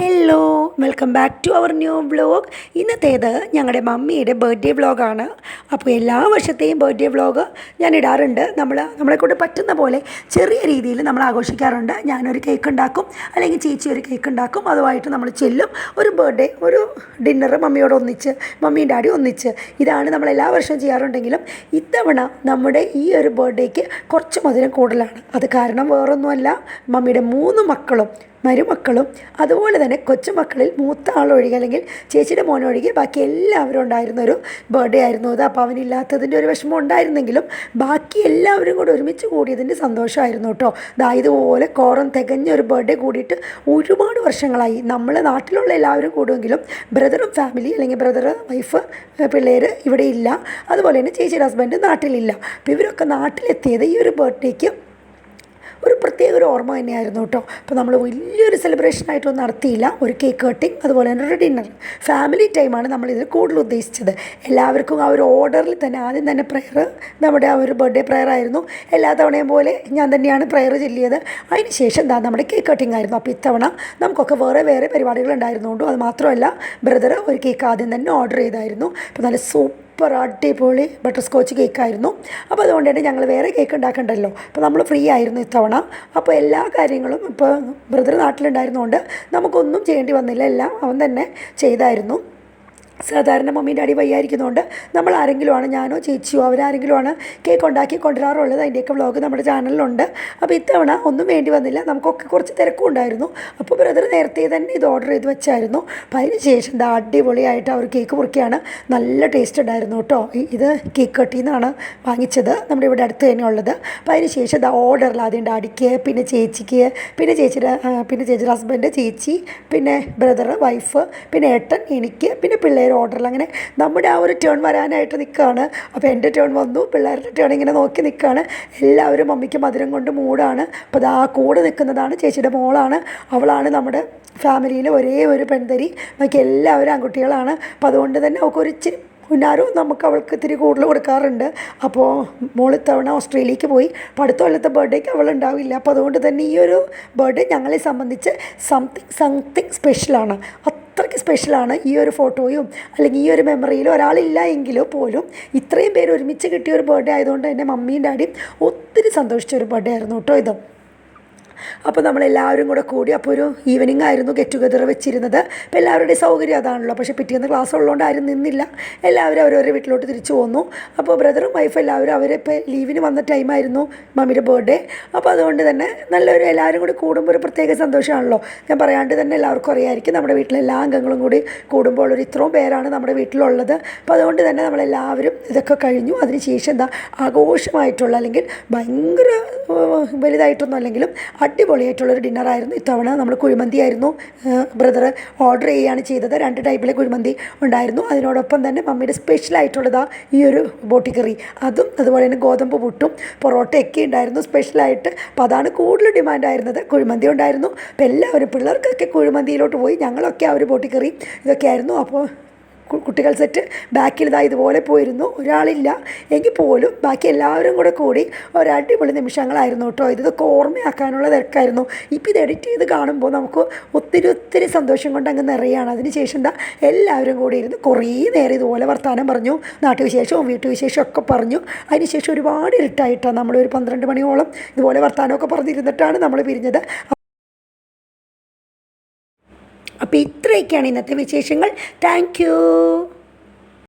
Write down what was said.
Hello welcome back to our new vlog. ഇന്നത്തേത് ഞങ്ങളുടെ മമ്മിയുടെ birthday വ്ളോഗാണ് അപ്പോൾ എല്ലാ വർഷത്തെയും ബർത്ത്ഡേ വ്ളോഗ് ഞാൻ ഇടാറുണ്ട്. നമ്മൾ നമ്മളെക്കൊണ്ട് പറ്റുന്ന പോലെ ചെറിയ രീതിയിൽ നമ്മൾ ആഘോഷിക്കാറുണ്ട്. ഞാനൊരു കേക്ക് ഉണ്ടാക്കും അല്ലെങ്കിൽ ചേച്ചി ഒരു കേക്ക് ഉണ്ടാക്കും. അതുമായിട്ട് നമ്മൾ ചെല്ലും. ഒരു ബർത്ത്ഡേ ഒരു ഡിന്നർ മമ്മിയോട് ഒന്നിച്ച് മമ്മിയും ഡാഡി ഒന്നിച്ച്. ഇതാണ് നമ്മൾ എല്ലാ വർഷവും ചെയ്യാറുണ്ടെങ്കിലും ഇത്തവണ നമ്മുടെ ഈ ഒരു ബർത്ത്ഡേക്ക് കുറച്ച് മധുരം കൂടുതലാണ്. അത് കാരണം വേറൊന്നുമല്ല. മമ്മിയുടെ മൂന്ന് മക്കളും മരുമക്കളും അതുപോലെ തന്നെ കൊച്ചുമക്കളിൽ മൂത്ത ആളൊഴികെ അല്ലെങ്കിൽ ചേച്ചിയുടെ മോനൊഴികെ ബാക്കി എല്ലാവരും ഉണ്ടായിരുന്ന ഒരു ബർത്ത്ഡേ ആയിരുന്നു. അത് അപ്പോൾ അവനില്ലാത്തതിന്റെ ഒരു വിഷമം ഉണ്ടായിരുന്നെങ്കിലും ബാക്കി എല്ലാവരും കൂടെ ഒരുമിച്ച് കൂടിയതിന്റെ സന്തോഷമായിരുന്നു കേട്ടോ. ദാ ഇതുപോലെ കോറം തികഞ്ഞ ഒരു ബർത്ത്ഡേ കൂടിയിട്ട് ഒരുപാട് വർഷങ്ങളായി. നമ്മൾ നാട്ടിലുള്ള എല്ലാവരും കൂടുമെങ്കിലും ബ്രദറും ഫാമിലി അല്ലെങ്കിൽ ബ്രദർ വൈഫ് പിള്ളേർ ഇവിടെ ഇല്ല. അതുപോലെ തന്നെ ചേച്ചിയുടെ ഹസ്ബൻഡ് നാട്ടിലില്ല. അപ്പോൾ ഇവരൊക്കെ നാട്ടിലെത്തിയത് ഈ ഒരു ബർത്ത്ഡേക്ക് ഒരു പ്രത്യേക ഒരു ഓർമ്മ തന്നെയായിരുന്നു കേട്ടോ. അപ്പോൾ നമ്മൾ വലിയൊരു സെലിബ്രേഷൻ ആയിട്ടൊന്നും നടത്തിയില്ല. ഒരു കേക്ക് കട്ടിങ് അതുപോലെ തന്നെ ഒരു ഡിന്നർ ഫാമിലി ടൈമാണ് നമ്മളിതിൽ കൂടുതൽ ഉദ്ദേശിച്ചത്. എല്ലാവർക്കും ആ ഒരു ഓർഡറിൽ തന്നെ ആദ്യം തന്നെ പ്രയർ നമ്മുടെ ആ ഒരു ബർത്ത്ഡേ പ്രയർ ആയിരുന്നു. എല്ലാ തവണയും പോലെ ഞാൻ തന്നെയാണ് പ്രയർ ചൊല്ലിയത്. അതിനുശേഷം എന്താ നമ്മുടെ കേക്ക് കട്ടിങ് ആയിരുന്നു. അപ്പോൾ ഇത്തവണ നമുക്കൊക്കെ വേറെ വേറെ പരിപാടികൾ ഉണ്ടായിരുന്നുകൊണ്ടും അത് മാത്രമല്ല ബ്രദർ ഒരു കേക്ക് ആദ്യം തന്നെ ഓർഡർ ചെയ്തായിരുന്നു. അപ്പോൾ നല്ല സൂപ്പർ സൂപ്പർ അടിപൊളി ബട്ടർ സ്കോച്ച് കേക്കായിരുന്നു. അപ്പോൾ അതുകൊണ്ട് തന്നെ ഞങ്ങൾ വേറെ കേക്ക് ഉണ്ടാക്കണ്ടല്ലോ. അപ്പോൾ നമ്മൾ ഫ്രീ ആയിരുന്നു ഇത്തവണ. അപ്പോൾ എല്ലാ കാര്യങ്ങളും ഇപ്പോൾ ബ്രദർ നാട്ടിലുണ്ടായിരുന്നുകൊണ്ട് നമുക്കൊന്നും ചെയ്യേണ്ടി വന്നില്ല. എല്ലാം അവൻ തന്നെ ചെയ്തായിരുന്നു. സാധാരണ മമ്മീന്റെ ഡാഡി വയ്യായിരിക്കുന്നതുകൊണ്ട് നമ്മൾ ആരെങ്കിലും ആണ് ഞാനോ ചേച്ചിയോ അവരാരെങ്കിലുമാണ് കേക്ക് ഉണ്ടാക്കി കൊണ്ടുവരാറുള്ളത്. അതിന്റെയൊക്കെ വ്ളോഗ് നമ്മുടെ ചാനലിലുണ്ട് അപ്പോൾ ഇത്തവണ ഒന്നും വേണ്ടി വന്നില്ല. നമുക്കൊക്കെ കുറച്ച് തിരക്കും ഉണ്ടായിരുന്നു. അപ്പോൾ ബ്രദർ നേരത്തെ തന്നെ ഇത് ഓർഡർ ചെയ്ത് വെച്ചായിരുന്നു. അപ്പോൾ അതിന് ശേഷം എന്താ അടിപൊളിയായിട്ട് അവർ കേക്ക് മുറിക്കുകയാണ്. നല്ല ടേസ്റ്റ് ഉണ്ടായിരുന്നു കേട്ടോ. ഇത് കേക്ക് കട്ടി നിന്നാണ് വാങ്ങിച്ചത്. നമ്മുടെ ഇവിടെ അടുത്ത് തന്നെ ഉള്ളത്. അപ്പോൾ അതിന് ശേഷം എന്താ ഓർഡറിൽ ആദ്യം ഡാഡിക്ക് പിന്നെ ചേച്ചിക്ക് പിന്നെ ചേച്ചിയുടെ പിന്നെ ചേച്ചിയുടെ ഹസ്ബൻഡ് ചേച്ചി പിന്നെ ബ്രദർ വൈഫ് പിന്നെ ഏട്ടൻ എനിക്ക് പിന്നെ പിള്ളേർ ഓർഡറിൽ അങ്ങനെ നമ്മുടെ ആ ഒരു ടേൺ വരാനായിട്ട് നിൽക്കുകയാണ് അപ്പോൾ എന്റെ ടേൺ വന്നു പിള്ളേരുടെ ടേൺ ഇങ്ങനെ നോക്കി നിൽക്കുകയാണ് എല്ലാവരും മമ്മിക്ക് മധുരം കൊണ്ട് മൂടാണ്. അപ്പോൾ ആ കൂടെ നിൽക്കുന്നതാണ് ചേച്ചിയുടെ മോളാണ്. അവളാണ് നമ്മുടെ ഫാമിലിയിൽ ഒരേ ഒരു പെൺതരി. ബാക്കി എല്ലാവരും ആൺകുട്ടികളാണ്. അപ്പോൾ അതുകൊണ്ട് തന്നെ അവൾക്ക് ഒരു ഇച്ചിരി പുന്നാരവും നമുക്ക് അവൾക്ക് ഇത്തിരി കൂടുതൽ കൊടുക്കാറുണ്ട്. അപ്പോൾ മോൾ ഇത്തവണ ഓസ്ട്രേലിയക്ക് പോയി. അപ്പോൾ അടുത്ത കൊല്ലത്തെ ബർത്ത്ഡേക്ക് അവൾ ഉണ്ടാവില്ല. അപ്പോൾ അതുകൊണ്ട് തന്നെ ഈ ഒരു ബർത്ത്ഡേ ഞങ്ങളെ സംബന്ധിച്ച് സംതിങ് സംതിങ് സ്പെഷ്യലാണ് അത്രയ്ക്ക് സ്പെഷ്യലാണ് ഈ ഒരു ഫോട്ടോയും അല്ലെങ്കിൽ ഈ ഒരു മെമ്മറിയിലും ഒരാളില്ല എങ്കിലും പോലും ഇത്രയും പേര് ഒരുമിച്ച് കിട്ടിയ ഒരു ബർത്ത്ഡേ ആയതുകൊണ്ട് തന്നെ മമ്മിയും ഡാഡിയും ഒത്തിരി സന്തോഷിച്ച ഒരു ബർത്ത്ഡേ ആയിരുന്നു കേട്ടോ ഇത്. അപ്പോൾ നമ്മളെല്ലാവരും കൂടെ കൂടി അപ്പോൾ ഒരു ഈവനിങ് ആയിരുന്നു ഗെറ്റ് ടുഗദർ വെച്ചിരുന്നത്. അപ്പോൾ എല്ലാവരുടെയും സൗകര്യം അതാണല്ലോ. പക്ഷേ പിറ്റേന്ന് ക്ലാസ് ഉള്ളതുകൊണ്ട് ആരും നിന്നില്ല. എല്ലാവരും അവരവരുടെ വീട്ടിലോട്ട് തിരിച്ചു പോന്നു. അപ്പോൾ ബ്രദറും വൈഫ് എല്ലാവരും അവരെ അവരിപ്പോൾ ലീവിന് വന്ന ടൈമായിരുന്നു മമ്മിയുടെ ബർത്ത്ഡേ അപ്പോൾ അതുകൊണ്ട് തന്നെ നല്ലൊരു എല്ലാവരും കൂടി കൂടുമ്പോൾ ഒരു പ്രത്യേക സന്തോഷമാണല്ലോ. ഞാൻ പറയാണ്ട് തന്നെ എല്ലാവർക്കും അറിയാമായിരിക്കും നമ്മുടെ വീട്ടിലെ എല്ലാ അംഗങ്ങളും കൂടി കൂടുമ്പോൾ ഒരു ഇത്രയും പേരാണ് നമ്മുടെ വീട്ടിലുള്ളത്. അപ്പോൾ അതുകൊണ്ട് തന്നെ നമ്മളെല്ലാവരും ഇതൊക്കെ കഴിഞ്ഞു. അതിനുശേഷം എന്താ ആഘോഷമായിട്ടുള്ള അല്ലെങ്കിൽ ഭയങ്കര വലുതായിട്ടൊന്നും അല്ലെങ്കിലും അടിപൊളിയായിട്ടുള്ളൊരു ഡിന്നറായിരുന്നു. ഇത്തവണ നമ്മൾ കുഴിമന്തി ആയിരുന്നു. ബ്രദർ ഓർഡർ ചെയ്യുകയാണ് ചെയ്തത്. രണ്ട് ടൈപ്പിലെ കുഴിമന്തി ഉണ്ടായിരുന്നു. അതിനോടൊപ്പം തന്നെ മമ്മിയുടെ സ്പെഷ്യലായിട്ടുള്ളതാ ഈ ഒരു ബോട്ടിക്കറി അതും അതുപോലെ തന്നെ ഗോതമ്പ് പുട്ടും പൊറോട്ടയൊക്കെ ഉണ്ടായിരുന്നു സ്പെഷ്യലായിട്ട്. അപ്പോൾ അതാണ് കൂടുതൽ ഡിമാൻഡായിരുന്നത് കുഴിമന്തി ഉണ്ടായിരുന്നു. അപ്പോൾ എല്ലാവരും പിള്ളേർക്കൊക്കെ കുഴിമന്തിയിലോട്ട് പോയി. ഞങ്ങളൊക്കെ ആ ഒരു ബോട്ടിക്കറി ഇതൊക്കെ ആയിരുന്നു. അപ്പോൾ കുട്ടികൾ സെറ്റ് ബാക്കിൽ ഇതാ ഇതുപോലെ പോയിരുന്നു. ഒരാളില്ല. എങ്കിൽ പോലും ബാക്കി എല്ലാവരും കൂടെ കൂടി ഒരടിപൊളി നിമിഷങ്ങളായിരുന്നു കേട്ടോ. ഇതൊക്കെ ഓർമ്മയാക്കാനുള്ള തിരക്കായിരുന്നു. ഇപ്പോൾ ഇത് എഡിറ്റ് ചെയ്ത് കാണുമ്പോൾ നമുക്ക് ഒത്തിരി ഒത്തിരി സന്തോഷം കൊണ്ട് അങ്ങ് നിറയാണ്. അതിനുശേഷം എന്താ? എല്ലാവരും കൂടി ഇരുന്ന് കുറേ നേരം ഇതുപോലെ വർത്തമാനം പറഞ്ഞു. നാട്ടുവിശേഷവും വീട്ടുവിശേഷവും ഒക്കെ പറഞ്ഞു. അതിനുശേഷം ഒരുപാട് ഇരുട്ടായിട്ടാണ് നമ്മളൊരു പന്ത്രണ്ട് മണിയോളം ഇതുപോലെ വർത്തമാനമൊക്കെ പറഞ്ഞിരുന്നിട്ടാണ് നമ്മൾ പിരിഞ്ഞത്. അപ്പോൾ ഇത്രയൊക്കെയാണ് ഇന്നത്തെ വിശേഷങ്ങൾ. താങ്ക്